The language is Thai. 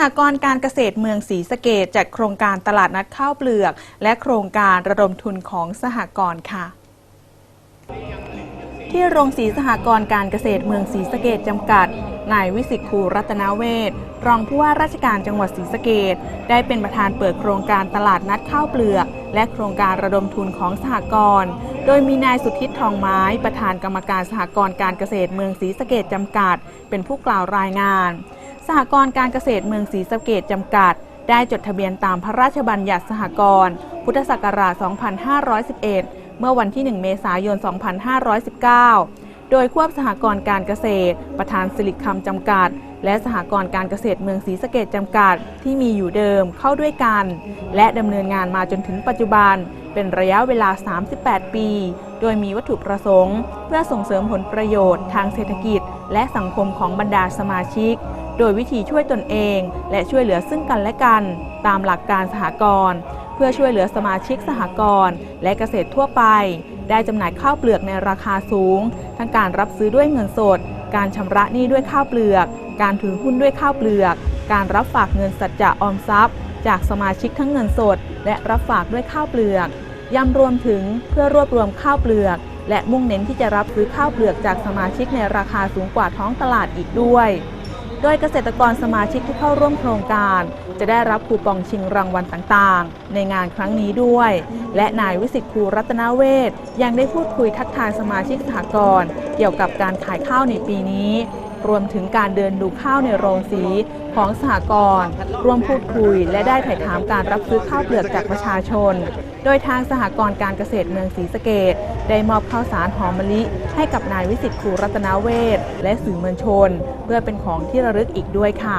หกรณ์การเกษตรเมืองศรีสะเกดจัดโครงการตลาดนัดข้าวเปลือก และโครงการระดมทุนของสหกรณ์ค่ะ ที่โรงสีสหกรณ์การเกษตรเมืองศรีสะเกดจำกัดนายวิสิตภูรัตนาเวศรองผู้ว่าราชการจังหวัดศรีสะเกดได้เป็นประธานเปิดโครงการตลาดนัดข้าวเปลือก และโครงการระดมทุนของสหกรณ์โดยมีนายสุทธิตทองไม้ประธานกรรมการสหกรณ์การเกษตรเมืองศรีสะเกดจำกัด เป็นผู้กล่าวรายงาน สหกรณ์การเกษตรเมืองศรีสะเกดจำกัด ได้จดทะเบียนตามพระราชบัญญัติสหกรณ์พุทธศักราช 2511 เมื่อวันที่ 1 เมษายน 2519 โดยควบสหกรณ์การเกษตร ประธานสิริคำจำกัด และสหกรณ์การเกษตรเมืองศรีสะเกดจำกัด ที่มีอยู่เดิมเข้าด้วยกัน และดำเนินงานมาจนถึงปัจจุบัน เป็นระยะเวลา 38 ปี โดยมีวัตถุประสงค์ เพื่อส่งเสริมผลประโยชน์ทางเศรษฐกิจ และสังคมของบรรดาสมาชิก โดยวิธีช่วยตนเอง และช่วยเหลือซึ่งกันและกัน ตามหลักการสหกรณ์เพื่อช่วยเหลือสมาชิกสหกรณ์และเกษตรทั่วไป ได้จำหน่ายข้าวเปลือกในราคาสูง ทั้งการรับซื้อด้วยเงินสด การชำระหนี้ด้วยข้าวเปลือก การถือหุ้นด้วยข้าวเปลือก การรับฝากเงินสัจจะออมทรัพย์ จากสมาชิกทั้งเงินสด และรับฝากด้วยข้าวเปลือกย้ำรวมถึงเพื่อรวบรวมข้าวเปลือก และมุ่งเน้นที่จะรับซื้อข้าวเปลือกจากสมาชิกในราคาสูงกว่าท้องตลาดอีกด้วย โดยเกษตรกรสมาชิกที่เข้าร่วมโครงการ จะได้รับคูปองชิงรางวัลต่างๆ ในงานครั้งนี้ด้วย และนายวิสิตภูรัตนาเวศยังได้พูดคุยทักทายสมาชิกสหกรณ์เกี่ยวกับการขายข้าวในปีนี้ รวมถึงการเดินดูข้าวในโรงสีของสหกรณ์ร่วมพูดคุย และได้ถ่ายถามการรับซื้อข้าวเปลือกจากประชาชน โดยทางสหกรณ์การเกษตรเมืองศรีสะเกดได้มอบข้าวสารหอมมะลิ ให้กับนายวิสิตภูรัตนาเวศและสื่อมวลชน เพื่อเป็นของที่ระลึกอีกด้วยค่ะ